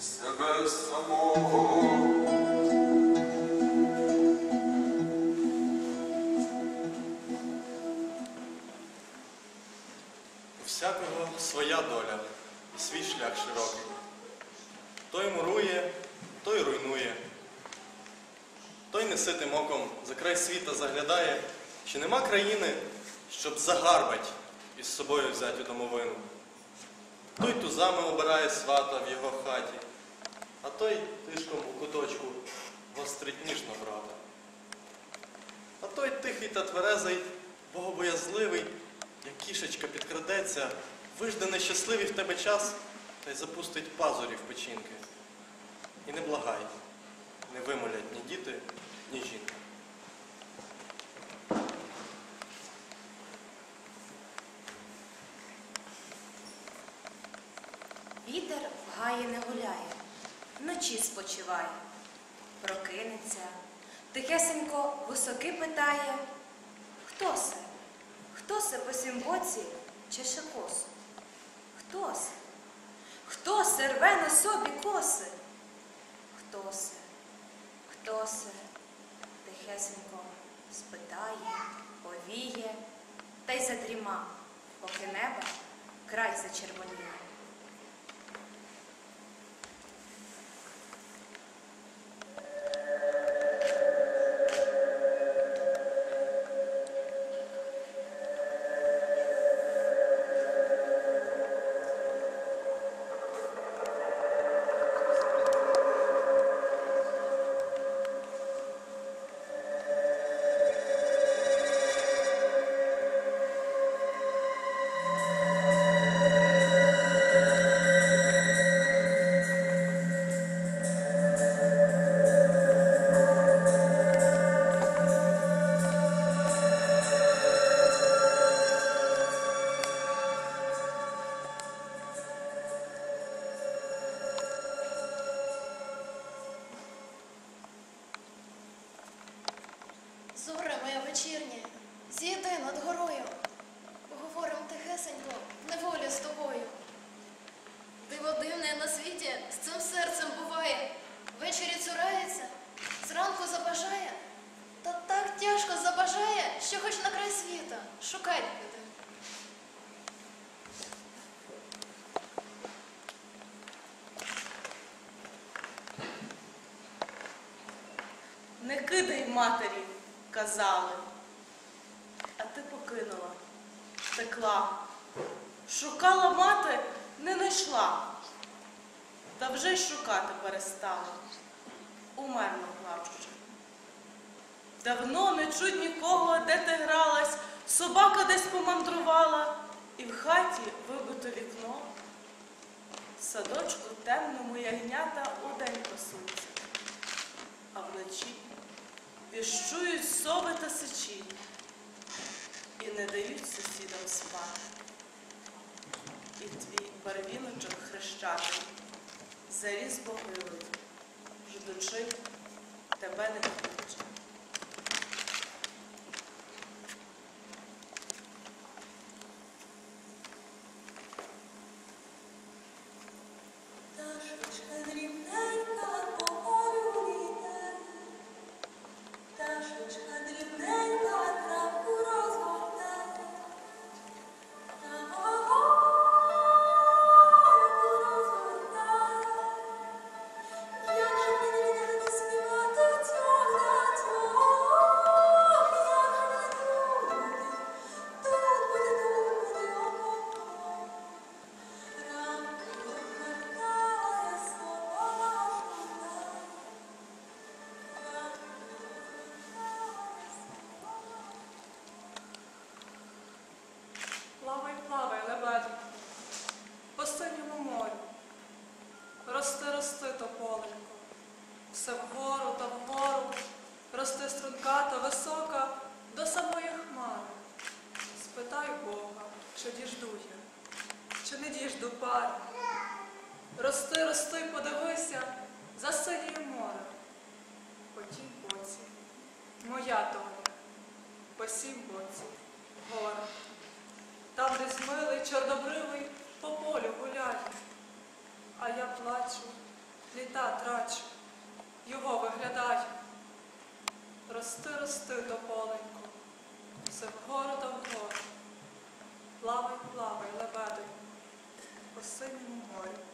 себе самого. У своя доля і свій шлях широкий. Той мурує, той руйнує, той неситим оком за край світа заглядає, що нема країни, щоб загарбать із собою взяти домовину. Той тузами обирає свата в його хаті а той тишком у куточку гострить ніж на. А той тихий та тверезий, богобоязливий, як кішечка підкрадеться, вижде нещасливий в тебе час та й запустить пазурі в печінки. І не благай, не вимолять ні діти, ні жінки. Вітер в гаї не гуляє, вночі спочиває, прокинеться, тихесенько високи питає, хто се? Хто се по сім боці чеше косу? Хто се? Хто се рве на собі коси? Хто се? Хто се? Тихесенько спитає, повіє, та й задріма, поки неба край зачервоніє. Матері, казали. А ти покинула, втекла. Шукала мати, не знайшла. Та вже й шукати перестала. Умерла плачучи. Давно не чуть нікого, де ти гралась, собака десь помандрувала, і в хаті вибито вікно. Садочку темному ягнята удень пасуться а вночі віщують сови та сичі і не дають сусідам спати. І твій барвіночок хрещатий заріс богили, ждучи, тебе не трачу, його виглядаю. Рости, рости, тополенько, все вгору до вгору. Плавай, плавай, лебедень, по синьому морю.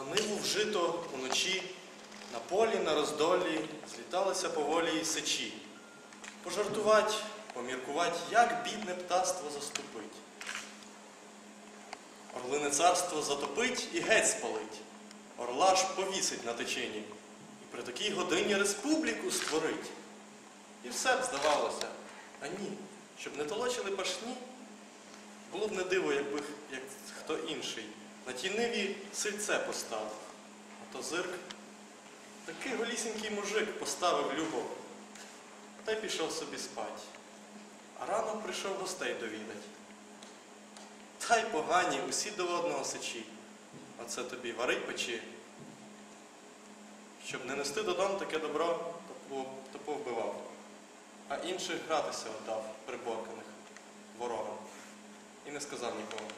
На ниву вжито уночі, на полі, на роздолі зліталися поволі сечі. Пожартувать, поміркувать, як бідне птаство заступить. Орлине царство затопить і геть спалить. Орла ж повісить на течині. І при такій годині республіку створить. І все б здавалося. А ні, щоб не толочили пашні, було б не диво, якби як хто інший на тій ниві сильце поставив. А то зирк такий голісінький мужик поставив любов, та й пішов собі спать. А рано прийшов гостей довідать. Та й погані, усі до одного сечі. Оце тобі варить печі. Щоб не нести додому таке добро, то, повбивав, а інших гратися отдав приборканих ворогам. І не сказав нікому.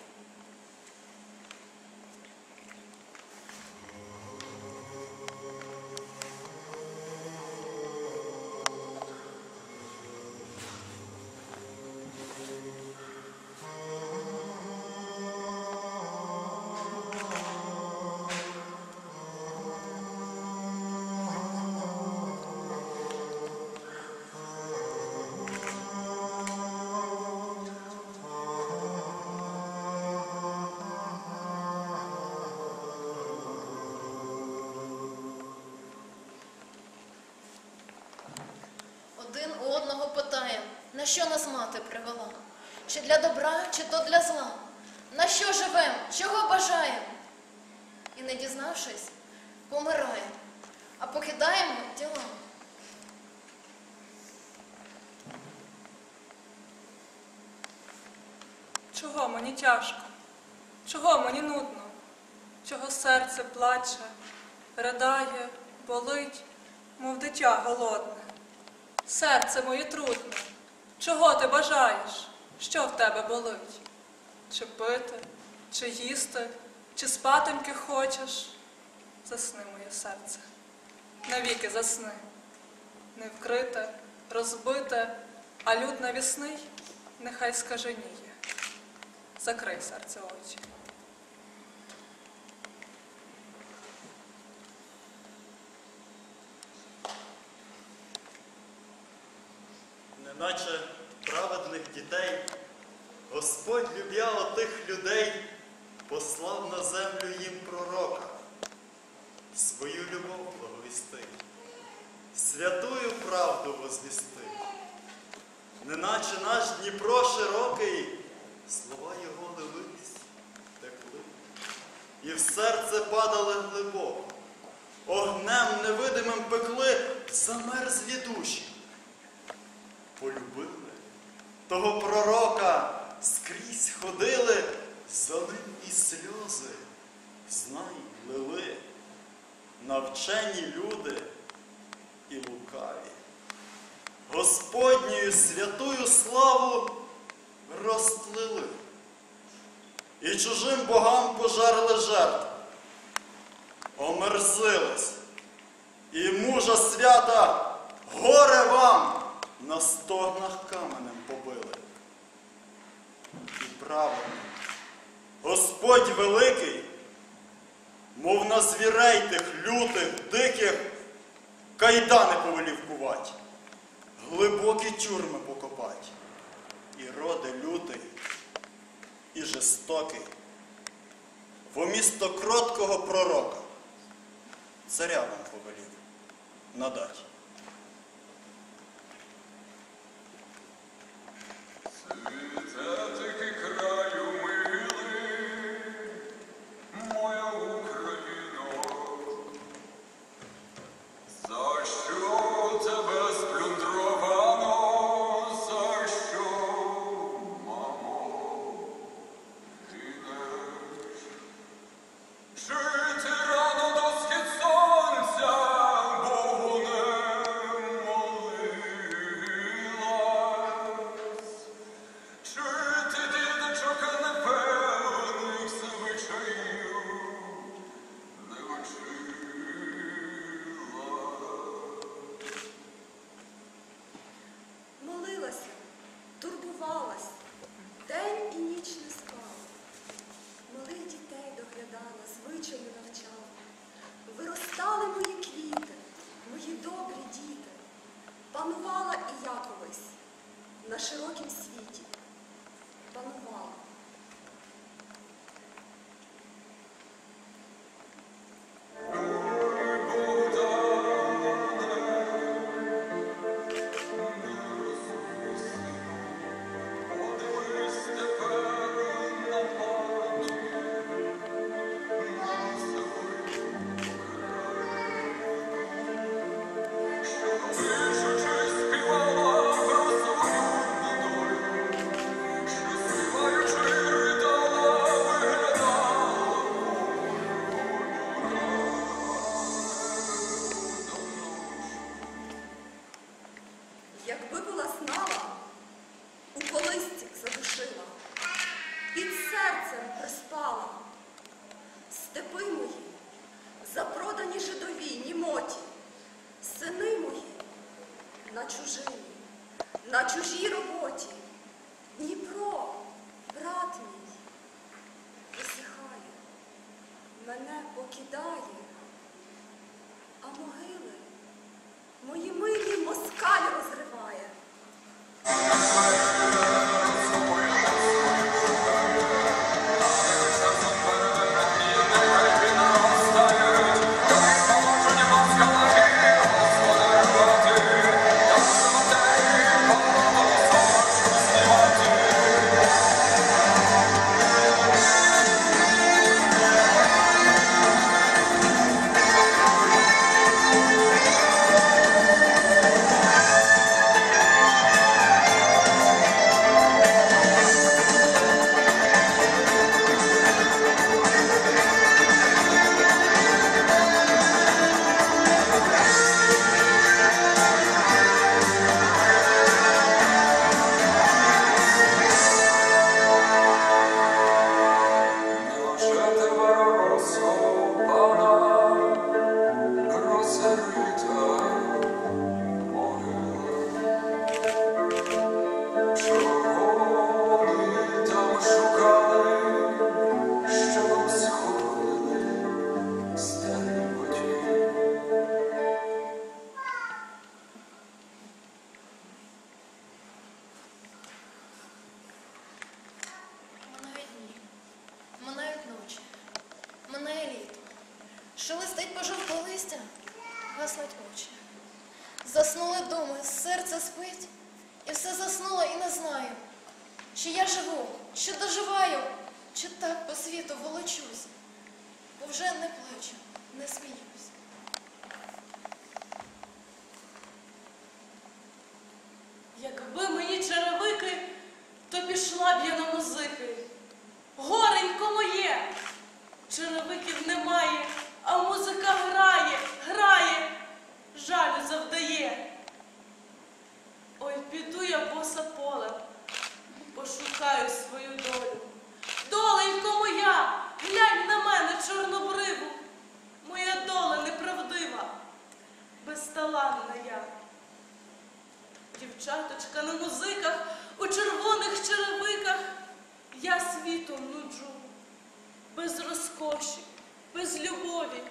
На що нас мати привела? Чи для добра, чи то для зла? На що живем, чого бажаєм? І не дізнавшись, помираємо, а покидаємо діла. Чого мені тяжко? Чого мені нудно? Чого серце плаче, ридає, болить, мов дитя голодне? Серце моє трудне. Чого ти бажаєш? Що в тебе болить? Чи пити, чи їсти, чи спатимки хочеш? Засни, моє серце, навіки засни. Не вкрите, розбите, а люд навісний нехай скаженіє. Закрий серце очі. неначе дітей, Господь люб'я отих людей, послав на землю їм пророка, свою любов благовісти, святую правду возвісти. Неначе наш Дніпро широкий, слова його лились, текли, і в серце падали глибоко, огнем невидимим пекли замерзлі душі. Полюбили. Того пророка скрізь ходили, за ним і сльози, знай, лили, навчені люди і лукаві. Господньою святую славу розтлили. І чужим богам пожарили жертв, омерзились. І мужа свята горе вам на стогнах каменем побили. І Господь великий, мов на звірей тих лютих, диких, кайдани повелів кувать, глибокі тюрми покопать, і роди лютий, і жестокий, во місто кроткого пророка, царя вам повелів надать. Світетики спить, і все заснуло і не знаю, чи я живу, чи доживаю, чи так по світу волочусь, бо вже не плачу, не сміюсь. Якби мені черевики, то пішла б я на музики. Горенько моє! Черевиків немає, а музика грає, грає, жалю завдає. Ой, піду я боса полем, пошукаю свою долю. Доленько моя, глянь на мене чорнобриву. Моя доля неправдива, безталанна я. Дівчаточка на музиках, у червоних черевиках я світом нуджу. Без розкоші, без любові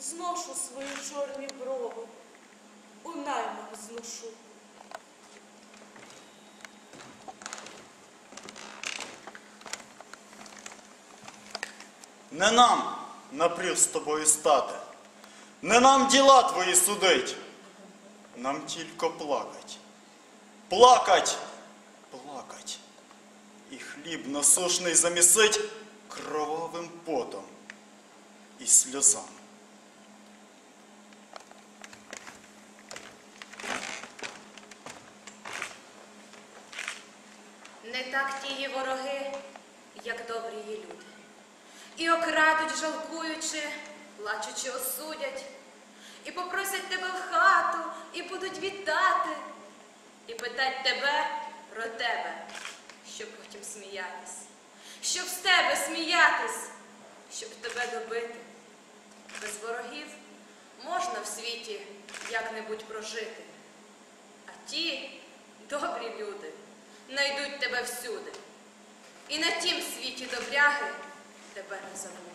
зношу свої чорні брови, у наймах зношу. Не нам напрів з тобою стати, не нам діла твої судить, нам тільки плакать. Плакать, плакать. І хліб насушний замісить кровавим потом і сльозами. Не так тії вороги, як добрі люди. І окрадуть, жалкуючи, плачучи, осудять, і попросять тебе в хату, і будуть вітати, і питать тебе про тебе, щоб потім сміятись, щоб з тебе сміятись, щоб тебе добити. Без ворогів можна в світі як-небудь прожити. А ті добрі люди найдуть тебе всюди. І на тім світі добряги тебе не забудуть.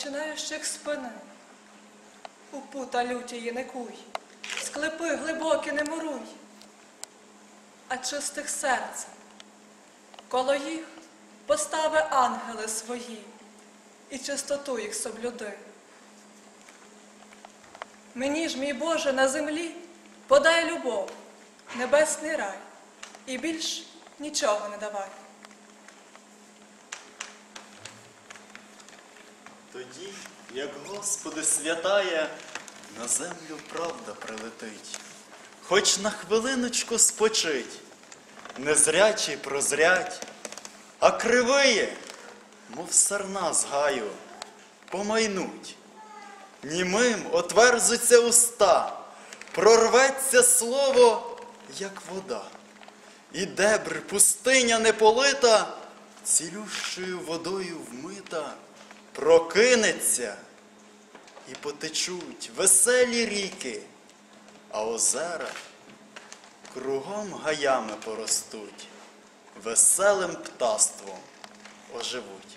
Злоначинаючих спини. У пута лютії не куй, склепи глибокі не муруй, а чистих серцем. Коло їх постави ангели свої і чистоту їх соблюди. Мені ж, мій Боже, на землі подай любов, небесний рай, і більш нічого не давай. Тоді, як Господи святає, на землю правда прилетить. Хоч на хвилиночку спочить, незрячі прозрять, а кривиє, мов сарна з гаю, помайнуть. Німим отверзуться уста, прорветься слово, як вода. І дебр пустиня неполита, цілющою водою вмита, прокинеться, і потечуть веселі ріки, а озера кругом гаями поростуть, веселим птаством оживуть.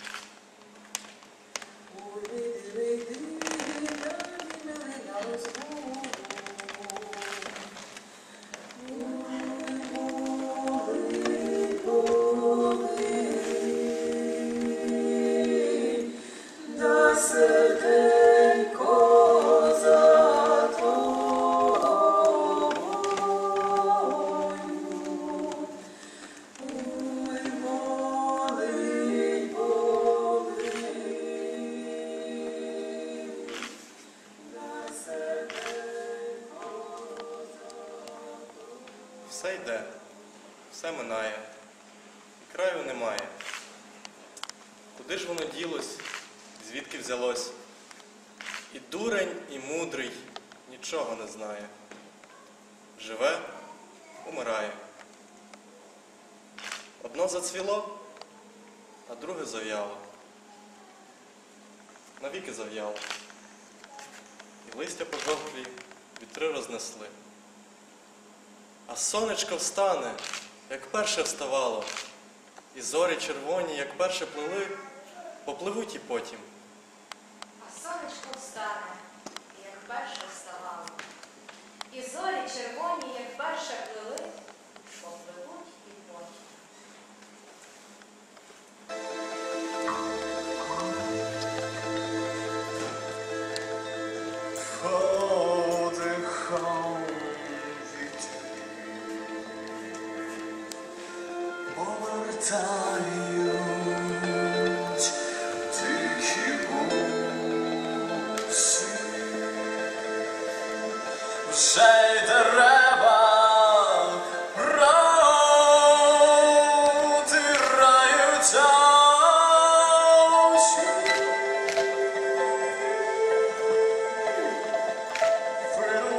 Все йде, все минає, і краю немає. Куди ж воно ділось, звідки взялось? І дурень, і мудрий нічого не знає. Живе, умирає. Одно зацвіло, а друге зав'яло. Навіки зав'яло. І листя пожовклі вітри рознесли. А сонечко встане, як перше вставало, і зорі червоні, як перше плили, попливуть і потім. А сонечко встане, як перше вставало.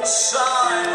outside.